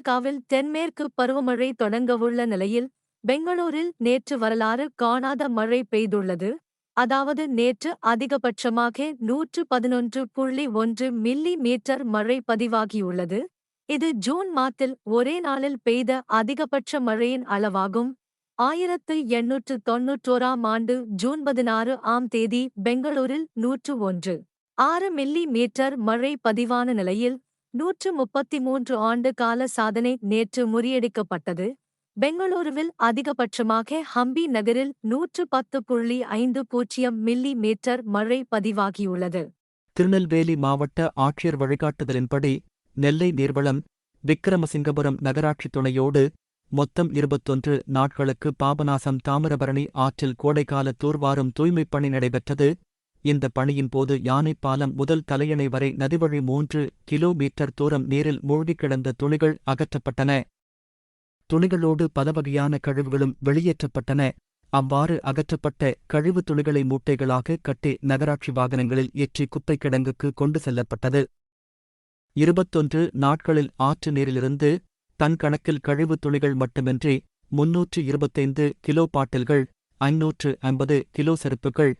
கர்நாடகாவில் தென்மேற்கு பருவமழை தொடங்கவுள்ள நிலையில் பெங்களூரில் நேற்று வரலாறு காணாத மழை பெய்துள்ளது. அதாவது நேற்று அதிகபட்சமாக நூற்று பதினொன்று புள்ளி ஒன்று மில்லி மீட்டர் மழை பதிவாகியுள்ளது. இது ஜூன் மாத்தில் ஒரே நாளில் பெய்த அதிகபட்ச மழையின் அளவாகும். ஆயிரத்து எண்ணூற்று தொன்னூற்றோராம் ஆண்டு ஜூன் பதினாறு ஆம் தேதி பெங்களூரில் நூற்று ஒன்று ஆறு மில்லி மீட்டர் மழை பதிவான நிலையில் நூற்று முப்பத்தி மூன்று ஆண்டு கால சாதனை நேற்று முறியடிக்கப்பட்டது. பெங்களூருவில் அதிகபட்சமாக ஹம்பி நகரில் நூற்று பத்து புள்ளி ஐந்து பூஜ்ஜியம் மில்லி மீட்டர் மழை பதிவாகியுள்ளது. திருநெல்வேலி மாவட்ட ஆட்சியர் வழிகாட்டுதலின்படி நெல்லை நீர்வளம் விக்கிரமசிங்கபுரம் நகராட்சி துணையோடு மொத்தம் இருபத்தொன்று நாட்களுக்கு பாபநாசம் தாமிரபரணி ஆற்றில் கோடைக்கால தூர்வாரும் தூய்மைப் பணி நடைபெற்றது. இந்த பணியின் போது யானைப்பாலம் முதல் தலையணை வரை நதிவழி மூன்று கிலோமீட்டர் தூரம் நீரில் மூழ்கிக் கிடந்த துணிகள் அகற்றப்பட்டன. துணிகளோடு பலவகையான கழிவுகளும் வெளியேற்றப்பட்டன. அவ்வாறு அகற்றப்பட்ட கழிவு துணிகளை மூட்டைகளாக கட்டி நகராட்சி வாகனங்களில் ஏற்றி குப்பைக் கிடங்குக்கு கொண்டு செல்லப்பட்டது. இருபத்தொன்று நாட்களில் ஆற்று நீரிலிருந்து தன் கணக்கில் கழிவுத் துணிகள் மட்டுமின்றி முன்னூற்று இருபத்தைந்து கிலோ பாட்டில்கள் ஐநூற்று ஐம்பது கிலோ செருப்புகள்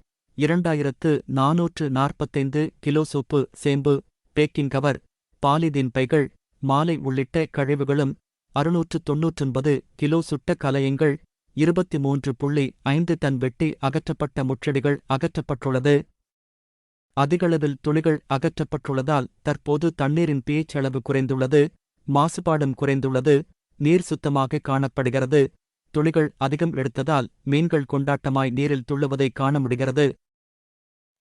இரண்டாயிரத்து நாநூற்று நாற்பத்தைந்து kilo soap shampoo packing cover polythene பைகள் மாலை உள்ளிட்ட கழிவுகளும் அறுநூற்று தொன்னூற்றொன்பது கிலோ சுட்ட கலயங்கள் இருபத்தி மூன்று புள்ளி ஐந்து டன் வெட்டி அகற்றப்பட்ட முற்றடிகள் அகற்றப்பட்டுள்ளது. அதிகளவில் துளிகள் அகற்றப்பட்டுள்ளதால் தற்போது தண்ணீரின் pH அளவு குறைந்துள்ளது மாசுபாடும் குறைந்துள்ளது நீர் சுத்தமாக காணப்படுகிறது. துளிகள் அதிகம் எடுத்ததால் மீன்கள் கொண்டாட்டமாய் நீரில் துள்ளுவதை காண முடிகிறது.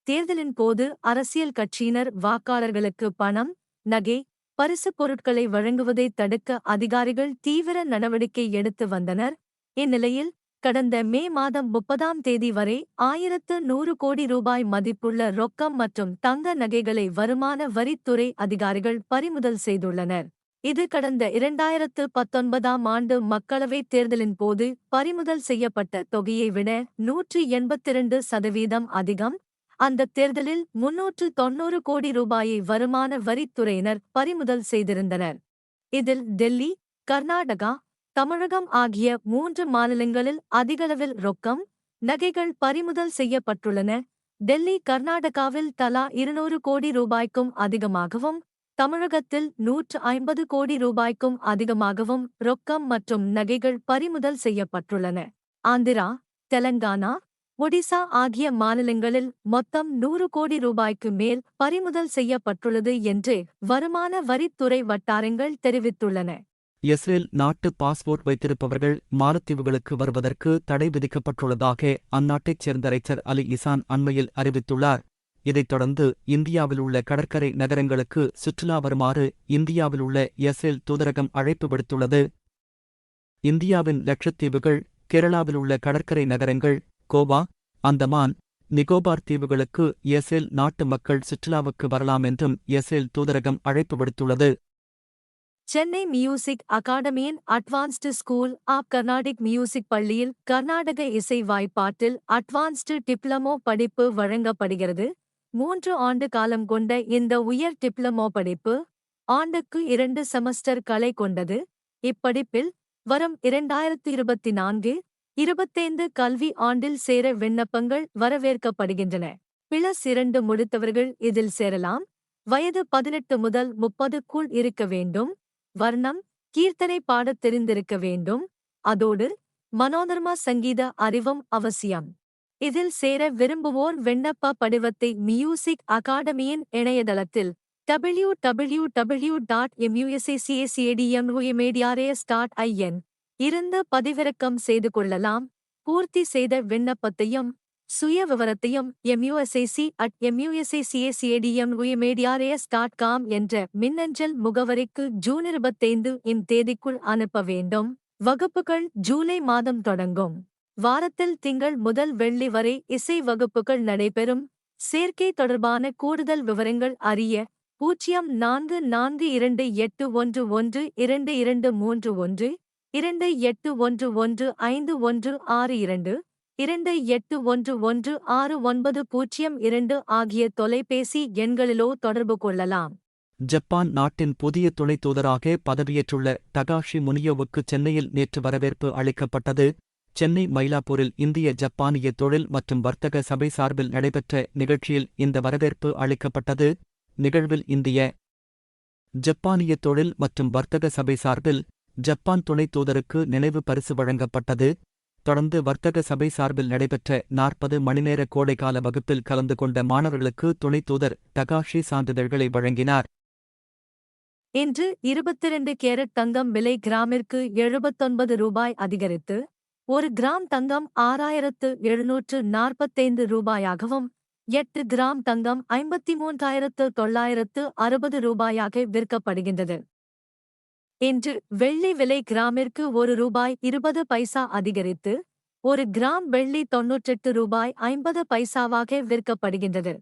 தேர்தலின் போது அரசியல் கட்சியினர் வாக்காளர்களுக்கு பணம் நகை பரிசுப் பொருட்களை வழங்குவதை தடுக்க அதிகாரிகள் தீவிர நடவடிக்கை எடுத்து வந்தனர். இந்நிலையில் கடந்த மே மாதம் முப்பதாம் தேதி வரை ஆயிரத்து நூறு கோடி ரூபாய் மதிப்புள்ள ரொக்கம் மற்றும் தங்க நகைகளை வருமான வரித்துறை அதிகாரிகள் பறிமுதல் செய்துள்ளனர். இது கடந்த இரண்டாயிரத்து பத்தொன்பதாம் ஆண்டு மக்களவைத் தேர்தலின் போது பறிமுதல் செய்யப்பட்ட தொகையை விட நூற்றி எண்பத்திரண்டு சதவீதம் அதிகம். அந்த தேர்தலில் முன்னூற்று தொன்னூறு கோடி ரூபாயை வருமான வரித்துறையினர் பறிமுதல் செய்திருந்தனர். இதில் டெல்லி கர்நாடகா தமிழகம் ஆகிய மூன்று மாநிலங்களில் அதிகளவில் ரொக்கம் நகைகள் பறிமுதல் செய்யப்பட்டுள்ளன. டெல்லி கர்நாடகாவில் தலா இருநூறு கோடி ரூபாய்க்கும் அதிகமாகவும் தமிழகத்தில் நூற்று ஐம்பது கோடி ரூபாய்க்கும் அதிகமாகவும் ரொக்கம் மற்றும் நகைகள் பறிமுதல் செய்யப்பட்டுள்ளன. ஆந்திரா தெலங்கானா ஒடிசா ஆகிய மாநிலங்களில் மொத்தம் நூறு கோடி ரூபாய்க்கு மேல் பறிமுதல் செய்யப்பட்டுள்ளது என்று வருமான வரித்துறை வட்டாரங்கள் தெரிவித்துள்ளன. இஸ்ரேல் நாட்டு பாஸ்போர்ட் வைத்திருப்பவர்கள் மாலத்தீவுகளுக்கு வருவதற்கு தடை விதிக்கப்பட்டுள்ளதாக அந்நாட்டைச் சேர்ந்த ரைச்சர் அலி இசான் அண்மையில் அறிவித்துள்ளார். இதைத் தொடர்ந்து இந்தியாவில் உள்ள கடற்கரை நகரங்களுக்கு சுற்றுலா வருமாறு இந்தியாவில் உள்ள இஸ்ரேல் தூதரகம் அழைப்பு விடுத்துள்ளது. இந்தியாவின் லட்சத்தீவுகள் கேரளாவில் உள்ள கடற்கரை நகரங்கள் கோவா அந்தமான் நிகோபார் தீவுகளுக்கு இஸ்ரேல் நாட்டு மக்கள் சுற்றுலாவுக்கு வரலாம் என்றும் இஸ்ரேல் தூதரகம் அழைப்பு விடுத்துள்ளது. Chennai music அகாடமியின் advanced school of Carnatic music பள்ளியில் கர்நாடக இசை வாய்ப்பாட்டில் அட்வான்ஸ்டு டிப்ளமோ படிப்பு வழங்கப்படுகிறது. மூன்று ஆண்டு காலம் கொண்ட இந்த உயர் டிப்ளமோ படிப்பு ஆண்டுக்கு இரண்டு செமஸ்டர் கலை கொண்டது. இப்படிப்பில் வரும் இரண்டாயிரத்து இருபத்தி நான்கு இருபத்தைந்து கல்வி ஆண்டில் சேர விண்ணப்பங்கள் வரவேற்கப்படுகின்றன. பிளஸ் இரண்டு முடித்தவர்கள் இதில் சேரலாம். வயது பதினெட்டு முதல் முப்பதுக்குள் இருக்க வேண்டும். வர்ணம் கீர்த்தனை பாடத் தெரிந்திருக்க வேண்டும். அதோடு மனோதர்மா சங்கீத அறிவும் அவசியம். இதில் சேர விரும்புவோர் விண்ணப்ப படிவத்தை மியூசிக் அகாடமியின் இணையதளத்தில் டபிள்யூ டபிள்யூ டபிள்யூ டாட் எம்யூஎஸ்ஏசிஎஸ்ஏடிஎம்யூஎமேடிஆர்ஏஎஸ் டாட் ஐஎன் இருந்து பதிவிறக்கம் செய்து கொள்ளலாம். பூர்த்தி செய்த விண்ணப்பத்தையும் சுய விவரத்தையும் எம்யூஎஸ்ஏசி அட் எம்யூஎஸ்ஏசிஎஸ்ஏடிஎம்யூஎமேடிஆர்ஏஎஸ் டாட் காம் என்ற மின்னஞ்சல் முகவரிக்கு ஜூன் இருபத்தைந்து இன் தேதிக்குள் அனுப்ப வேண்டும். வகுப்புகள் ஜூலை மாதம் தொடங்கும். வாரத்தில் திங்கள் முதல் வெள்ளி வரை இசை வகுப்புகள் நடைபெறும். சேர்க்கை தொடர்பான கூடுதல் விவரங்கள் அறிய பூஜ்ஜியம் நான்கு நான்கு இரண்டு எட்டு ஒன்று ஒன்று இரண்டு இரண்டு மூன்று ஒன்று இரண்டு எட்டு ஒன்று ஒன்று ஐந்து ஒன்று ஆறு இரண்டு இரண்டு எட்டு ஒன்று ஒன்று ஆறு ஒன்பது பூஜ்ஜியம் இரண்டு ஆகிய தொலைபேசி எண்களிலோ தொடர்பு கொள்ளலாம். ஜப்பான் நாட்டின் புதிய துணைத்தூதராக பதவியேற்றுள்ள டகாஷி முனியோவுக்கு சென்னையில் நேற்று வரவேற்பு அளிக்கப்பட்டது. சென்னை மயிலாப்பூரில் இந்திய ஜப்பானிய தொழில் மற்றும் வர்த்தக சபை சார்பில் நடைபெற்ற நிகழ்ச்சியில் இந்த வரவேற்பு அளிக்கப்பட்டது. நிகழ்வில் இந்திய ஜப்பானிய தொழில் மற்றும் வர்த்தக சபை சார்பில் ஜப்பான் துணைத் தூதருக்கு நினைவு பரிசு வழங்கப்பட்டது. தொடர்ந்து வர்த்தக சபை சார்பில் நடைபெற்ற நாற்பது மணிநேர கோடைக்கால வகுப்பில் கலந்து கொண்ட மாணவர்களுக்கு துணைத் தூதர் டகாஷி சான்றிதழ்களை வழங்கினார். இன்று இருபத்திரண்டு கேரட் தங்கம் விலை கிராமிற்கு எழுபத்தொன்பது ரூபாய் அதிகரித்து ஒரு கிராம் தங்கம் ஆறாயிரத்து எழுநூற்று நாற்பத்தைந்து ரூபாயாகவும் எட்டு கிராம் தங்கம் ஐம்பத்தி மூன்றாயிரத்து தொள்ளாயிரத்து அறுபது ரூபாயாக விற்கப்படுகின்றது. இன்று வெள்ளி விலை கிராமிற்கு ஒரு ரூபாய் இருபது பைசா அதிகரித்து ஒரு கிராம் வெள்ளி தொன்னூற்றெட்டு ரூபாய் ஐம்பது பைசாவாக விற்கப்படுகின்றது.